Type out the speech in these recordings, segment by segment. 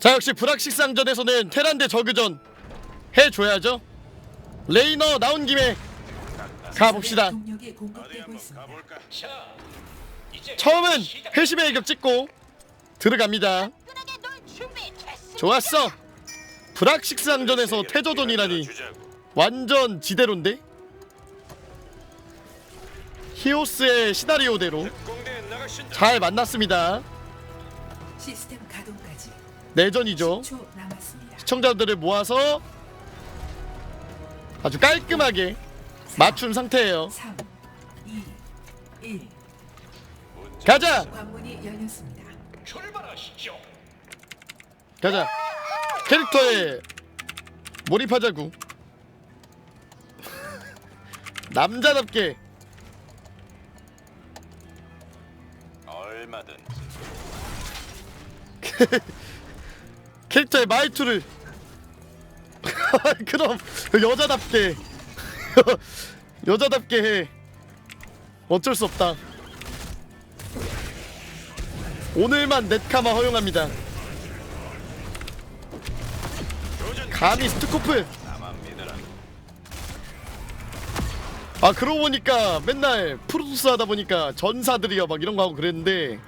자 역시 불확실상전에서는 테란 대 저그전 해줘야죠. 레이너 나온 김에 가봅시다. 처음은 회심의 일격 찍고 들어갑니다. 좋았어. 불확실상전에서 태조전이라니 완전 지대로인데? 히오스의 시나리오대로 잘 만났습니다. 시스템 내전이죠. 10초 남았습니다. 시청자들을 모아서 아주 깔끔하게 맞춘 상태예요. 3, 2, 1. 가자! 관문이 열렸습니다. 가자! 캐릭터에 몰입하자구. 남자답게. 얼마든 캐릭터의 말투를. 그럼 여자답게. 여자답게 해. 어쩔 수 없다. 오늘만 넷카마 허용합니다. 감히 스투코프. 아 그러고 보니까 맨날 프로토스 하다 보니까 전사들이여 막 이런 거 하고 그랬는데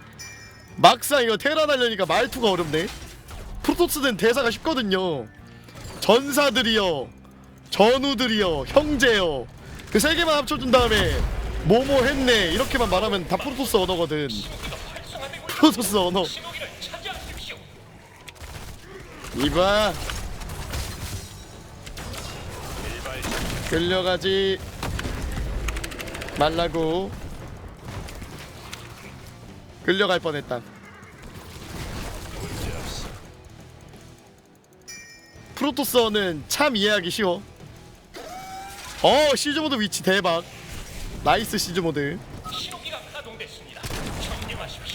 막상 이거 테란 하려니까 말투가 어렵네 프로토스는 대사가 쉽거든요. 전사들이여 전우들이여 형제여. 그 세 개만 합쳐준 다음에 뭐뭐 했네 이렇게만 말하면 다 프로토스 언어거든. 프로토스 언어. 이봐. 끌려가지 말라고. 끌려갈 뻔했다 프로토스어는 참 이해하기 쉬워 어 시즈모드 위치 대박 나이스 시즈모드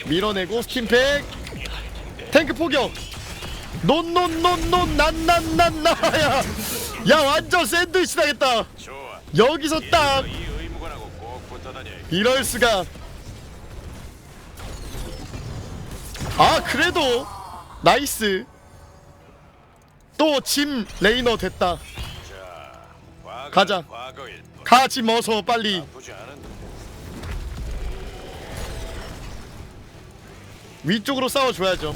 밀어내고 스팀팩 탱크 포격 논논논논 난난난나야 야 완전 샌드위치 당했다. 여기서 딱. 이럴 수가. 아 그래도 나이스. 또 짐 레이너 됐다. 자, 과거, 가자. 가지 어서 빨리. 위쪽으로 싸워줘야죠.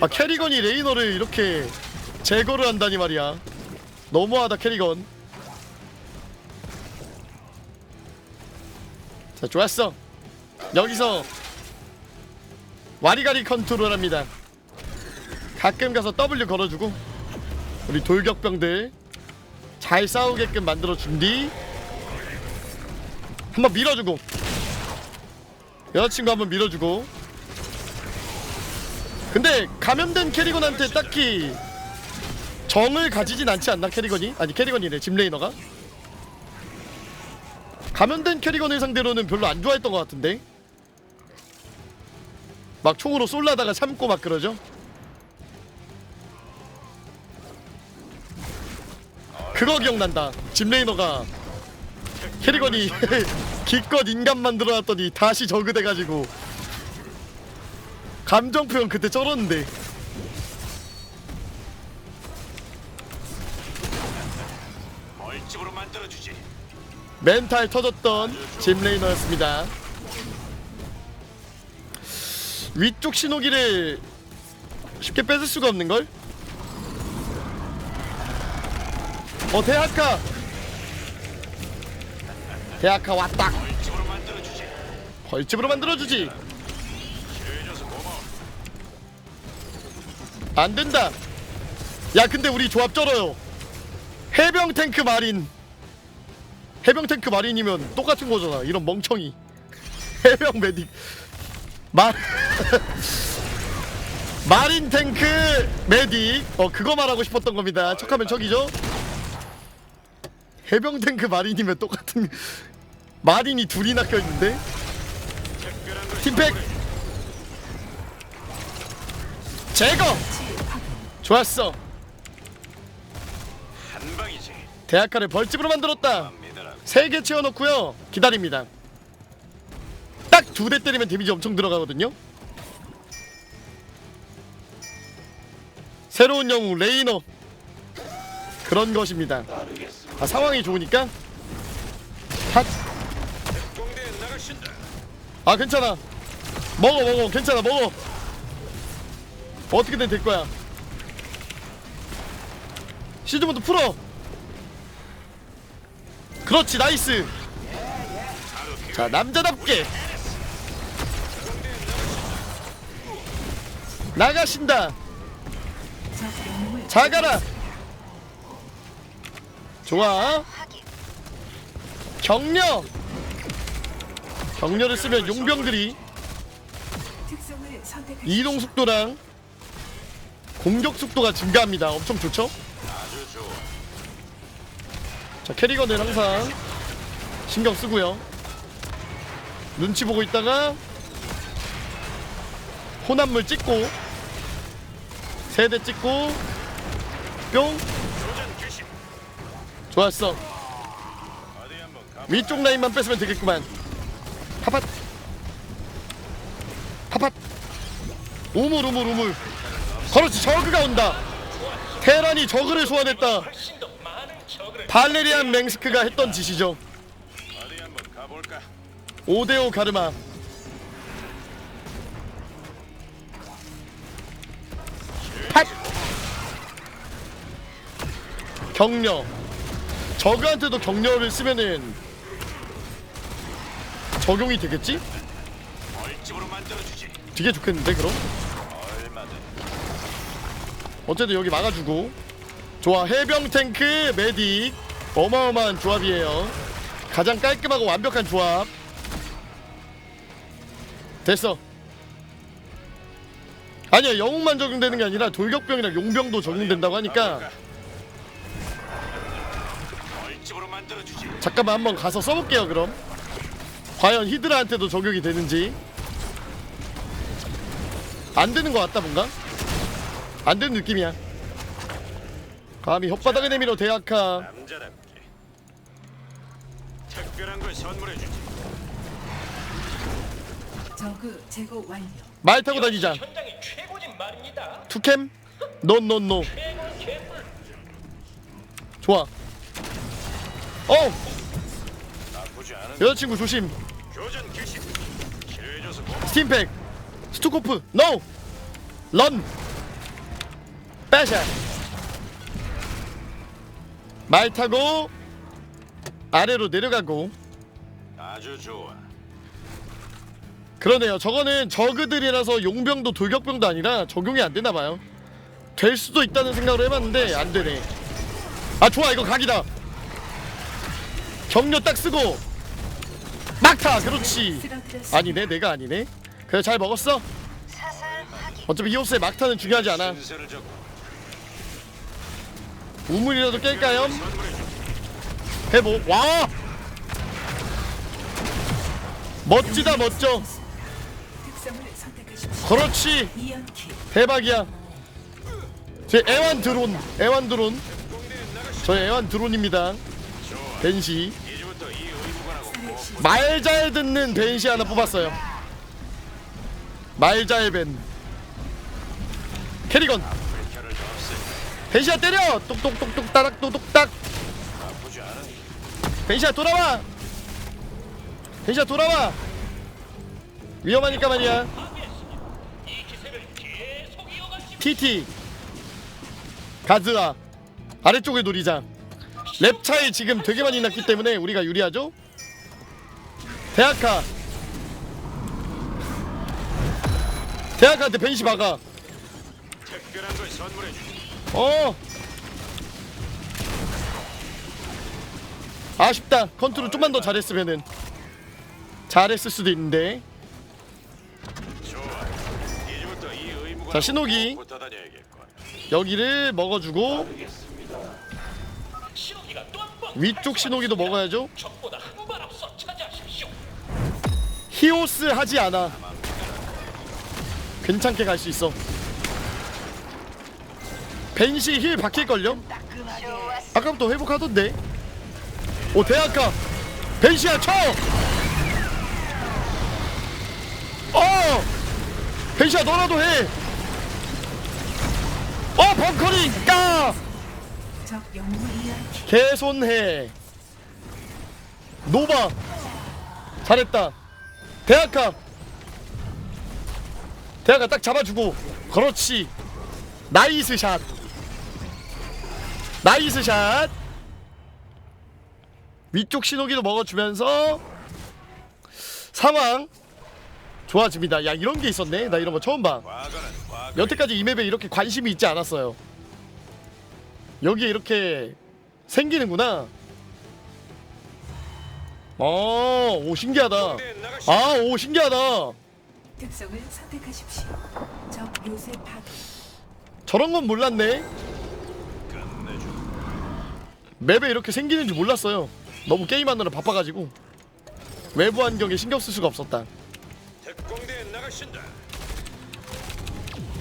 아 캐리건이 레이너를 이렇게 제거를 한다니 말이야. 너무하다 캐리건. 자 좋았어. 여기서 와리가리 컨트롤합니다. 가끔 가서 W 걸어주고 우리 돌격병들 잘 싸우게끔 만들어 준 뒤 한번 밀어주고 여자친구 한번 밀어주고. 근데 감염된 캐리건한테 딱히 정을 가지진 않지 않나 캐리건이? 아니 캐리건이래 짐레이너가. 감염된 캐리건을 상대로는 별로 안 좋아했던 것 같은데. 막 총으로 쏠라다가 참고 막 그러죠 그거 기억난다 짐레이너가 캐리건이 기껏 인간 만들어놨더니 다시 저그 돼가지고 감정 표현 그때 쩔었는데 벌집으로 만들어 주지. 멘탈 터졌던 짐 레이너였습니다. 위쪽 신호기를 쉽게 뺏을 수가 없는 걸? 어 대학가 대학가 왔다. 벌집으로 만들어 주지. 벌집으로 만들어주지. 해줘서 고마워. 안 된다. 야 근데 우리 조합 쩔어요. 해병 탱크 마린. 해병 탱크 마린이면 똑같은 거잖아. 이런 멍청이. 해병 메딕. 마 마린 탱크 메딕. 어 그거 말하고 싶었던 겁니다. 척하면 척이죠. 해병 탱크 마린이면 똑같은 마린이 둘이나 껴있는데? 특별한 걸 팀팩! 제거! 좋았어. 대학가를 벌집으로 만들었다. 세 개 채워놓고요. 기다립니다. 딱 두 대 때리면 데미지 엄청 들어가거든요. 새로운 영웅 레이너. 그런 것입니다 아 상황이 좋으니까? 핫. 아 괜찮아. 먹어 먹어. 괜찮아 먹어. 어떻게든 될 거야. 시즈모드 풀어. 그렇지 나이스. 자 남자답게. 나가신다. 자가라 좋아 격려 격려를 쓰면 용병들이. 이동 속도랑 공격 속도가 증가합니다. 엄청 좋죠? 자 캐리건은 항상 신경 쓰고요. 눈치 보고 있다가 혼합물 찍고 세대 찍고 뿅. 좋았어. 위쪽 라인만 뺐으면 되겠구만. 파팟 파팟 우물 우물 우물 그렇지 저그가 온다. 테란이 저그를 소환했다. 발레리안 맹스크가 했던 짓이죠. 5대5 가르마 팟 격려 저그한테도 격려를 쓰면은 적용이 되겠지? 되게 좋겠는데 그럼? 어쨌든 여기 막아주고. 좋아 해병 탱크 메딕. 어마어마한 조합이에요. 가장 깔끔하고 완벽한 조합. 됐어. 아니야 영웅만 적용되는 게 아니라 돌격병이랑 용병도 적용된다고 하니까 잠깐만 한번 가서 써볼게요 그럼 과연 히드라한테도 적용이 되는지 안 되는 것 같다 뭔가 안 되는 느낌이야 감히 혓바닥에 내밀어 대학하 남자답게. 특별한 걸 선물해주지. 저그 제거 완료. 말 타고 다니자 현장이 최고진 말입니다. 투캠 최고 개뿔. 좋아 어 나쁘지 않은. 여자친구 조심 교전 개시. 치료해줘서 고마워. 스팀팩 스투코프 노! 런! 빼샤 말 타고 아래로 내려가고 아주 좋아. 그러네요 저거는 저그들이라서 용병도 돌격병도 아니라 적용이 안 되나 봐요 될 수도 있다는 생각을 해봤는데 안 되네 아 좋아 이거 각이다 격려 딱 쓰고. 막타 그렇지. 아니네 내가 아니네. 그래 잘 먹었어. 어차피 히오스의 막타는 중요하지 않아. 우물이라도 깰까요? 해보 와! 멋지다 멋져. 그렇지. 대박이야. 제 애완 드론 애완 드론. 저의 애완 드론입니다. 벤시 말 잘 듣는 벤시 하나 뽑았어요. 말 잘 벤. 캐리건. 벤시야 때려! 똑똑똑똑 따락 똑똑딱. 벤시야 돌아와! 벤시야 돌아와! 위험하니까 말이야. TT 가즈아. 아래쪽을 노리자. 랩 차이 지금 되게 많이 났기 때문에 우리가 유리하죠 대학카 대학카한테 벤시 박아 특별한 걸 선물해 주지. 어 아쉽다 컨트롤 좀만 더 잘했으면은 잘했을 수도 있는데 좋아. 이제부터 이 의무관. 자, 신호기. 다녀야겠군. 여기를 먹어주고 신호기가 또한 번. 위쪽 신호기도 먹어야죠 적보다 히오스 하지 않아 괜찮게 갈 수 있어 벤시 힐 박힐걸요? 아까부터 회복하던데 오 대학가 벤시야 쳐! 어! 벤시야 너라도 해! 어 벙커링 까. 개손해 노바 잘했다 대학가 대학가 딱 잡아주고 그렇지 나이스 샷 나이스 샷 위쪽 신호기도 먹어주면서 상황 좋아집니다 야 이런 게 있었네 나 이런 거 처음 봐. 여태까지 이 맵에 이렇게 관심이 있지 않았어요. 여기에 이렇게 생기는구나. 어, 오 신기하다. 아, 오 신기하다. 특성을 선택하십시오. 적 요새 파괴. 저런 건 몰랐네. 맵에 이렇게 생기는 줄 몰랐어요. 너무 게임하느라 바빠가지고 외부 환경에 신경 쓸 수가 없었다. 특공대 나가신다.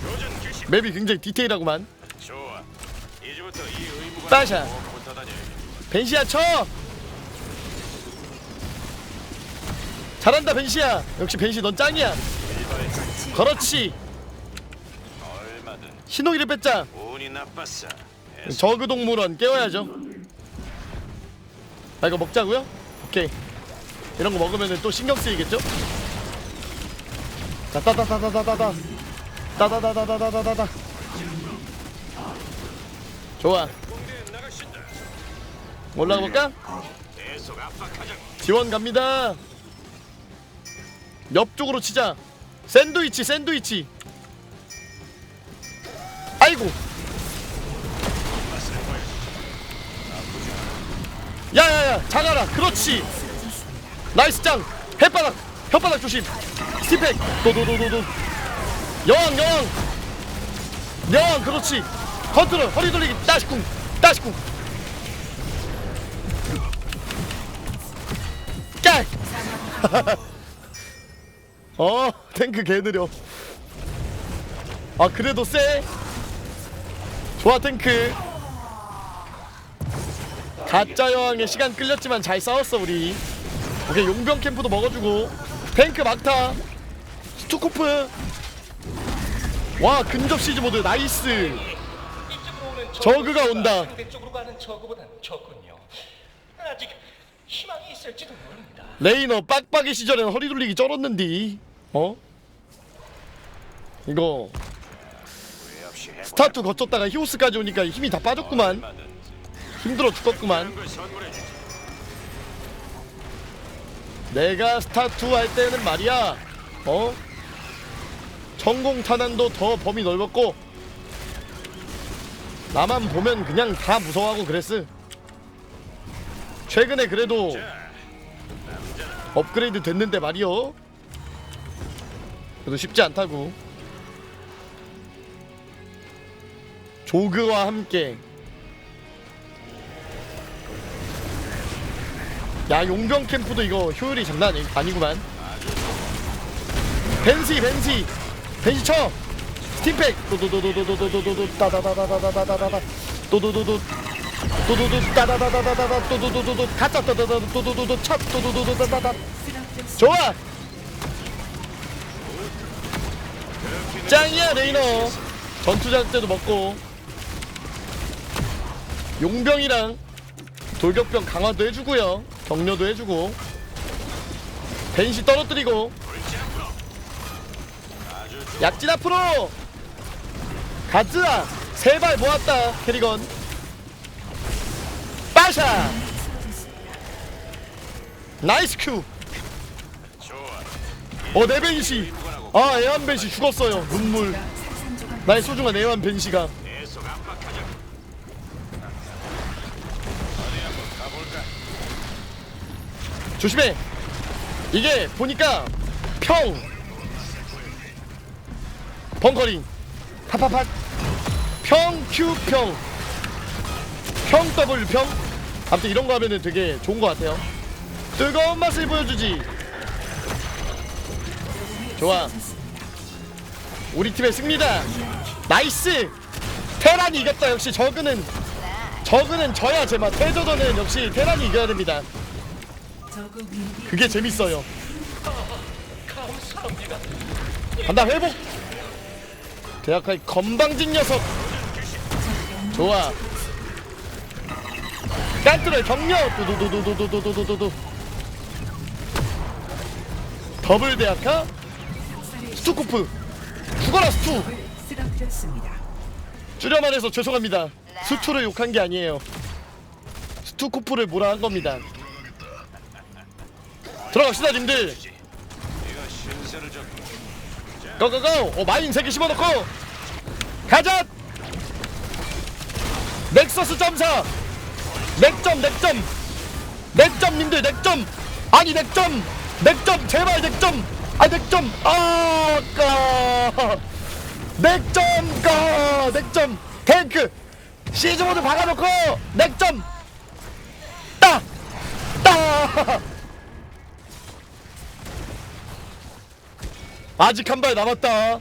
교전 개시. 맵이 굉장히 디테일하구만. 좋아. 이제부터 이 의무가 따샤. 벤시야 쳐. 잘한다 벤시야. 역시 벤시 넌 짱이야. 그렇지. 얼마든 신호기를 뺐자. 운이 나빴어. 저그 동물원 깨워야죠. 아 이거 먹자고요? 오케이. 이런 거 먹으면 또 신경 쓰이겠죠? 자 따다다다다다다. 따다다다다다다다. 좋아. 올라가 볼까? 계속 압박하자. 지원 갑니다. 옆쪽으로 치자. 샌드위치, 샌드위치. 아이고. 야야야, 작아라. 그렇지. 나이스 짱. 햇바닥, 혓바닥 조심. 스티팩. 도도도도도. 여왕, 여왕. 여왕, 그렇지. 컨트롤, 허리 돌리기. 따시쿵, 따시쿵. 깍. 어 탱크 개 느려. 아 그래도 쎄. 좋아 탱크. 가짜 여왕의 시간 끌렸지만 잘 싸웠어 우리. 오케이 용병 캠프도 먹어주고. 탱크 막타. 스투코프. 와 근접 시즈 모드. 나이스. 저그가 온다. 레이너 빡빡이 시절엔 허리 돌리기 쩔었는디 어? 이거. 스타트 거쳤다가 히오스까지 오니까 힘이 다 빠졌구만. 힘들어 주지. 내가 스타트 할 때는 말이야 어? 전공 탄환도 더 범위 넓었고 나만 보면 그냥 다 무서워하고 그랬어 최근에 그래도 업그레이드 됐는데 말이요 그래도 쉽지 않다고. 조그와 함께. 야 용병 캠프도 이거 효율이 장난 아니, 아니구만. 벤시 벤시. 벤시 쳐. 스팀팩. 도도도도도도도도도 따다다다다다다다다 도도도도. 도도도. 따다다다다다다. 도도도도도. 가짜. 따다다 도도도도 차 도도도도다다다 쓰러졌습니다. 좋아 짱이야 레이너. 전투장 때도 먹고. 용병이랑 돌격병 강화도 해주고요. 격려도 해주고. 벤시 떨어뜨리고. 약진 앞으로! 가즈아 세 발 모았다 캐리건. 빠샤! 나이스 큐! 좋아. 어, 내 벤시. 아, 애완 벤시 죽었어요. 눈물. 나의 소중한 애완 벤시가. 계속 압박하자. 어디 한번 가볼까? 조심해. 이게 보니까 평. 벙커링. 팍팍팍. 평, 큐, 평. 평, 더블, 평. 아무튼 이런 거 하면은 되게 좋은 것 같아요. 뜨거운 맛을 보여주지. 좋아. 우리 팀의 승리다. 나이스. 테란이 이겼다. 역시 저그는 저그는 져야 제맛. 태저전은 역시 테란이 이겨야 됩니다. 그게 재밌어요. 간다 회복. 대학가의 건방진 녀석. 좋아 깐트를 격려 도도도도도도도도도도 더블 학살의 스투코프. 죽어라 스투. 쓰러뜨렸습니다. 줄여 말해서 죄송합니다. 스투를 욕한 게 아니에요. 스투코프를 뭐라 한 겁니다. 들어갑시다 님들. 고고고. 어 마인 3개 심어놓고. 가자! 넥서스 점사. 넥점 넥점. 넥점 님들 넥점. 아니 넥점. 넥점 제발 넥점 아 넥점! 아까 넥점! 가 넥점! 탱크! 시즈모드 박아놓고 넥점! 따 따! 아직 한 발 남았다.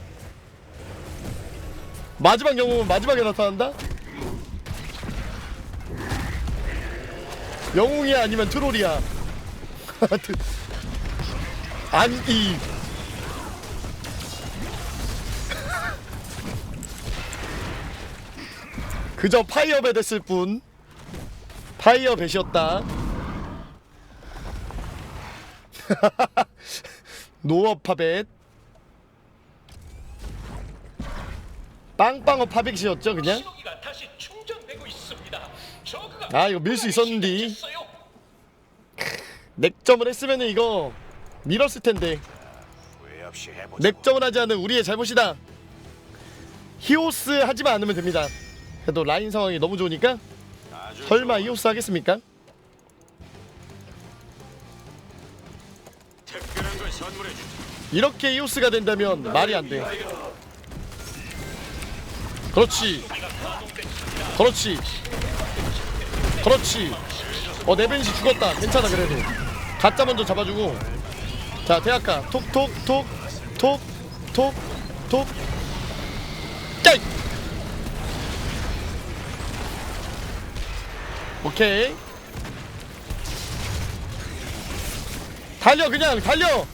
마지막 영웅은 마지막에 나타난다? 영웅이야 아니면 트롤이야? 안이 그저 파이어배 됐을 뿐 파이어배시었다 노어파벳 빵빵어 파백시였죠 그냥? 신호기가 다시 충전되고 있습니다. 저그가 아, 이거 밀 수 있었는디. 시작했어요. 넥점을 했으면 이거 밀었을 텐데 넥점을 하지 않은 우리의 잘못이다 히오스 하지만 않으면 됩니다 그래도 라인 상황이 너무 좋으니까 설마. 히오스 하겠습니까? 이렇게 히오스가 된다면 말이 안 돼 그렇지. 그렇지. 그렇지. 어 네벤시 죽었다. 괜찮아 그래도. 가짜 먼저 잡아주고. 자 대학가. 톡톡톡 톡톡톡 짜이 오케이 달려 그냥 달려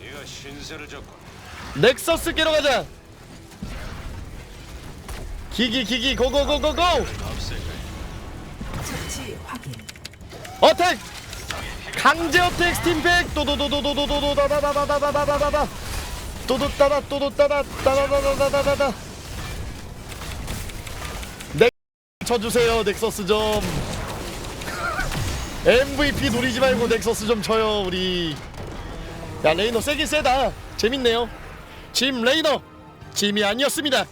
네가 신세를 졌고 넥서스 깨러 가자. 기기 기기 고고고고고. 처치 확인. 어택. 강제 어택 스팀팩 도도도도도도도다다다다다다다다. 도도따다 도도따다 따다다다다다다. 쳐주세요 넥서스 좀. MVP 노리지 말고 넥서스 좀 쳐요 우리. 야 레이너 세긴 세다. 재밌네요. 짐 레이너 짐이 아니었습니다.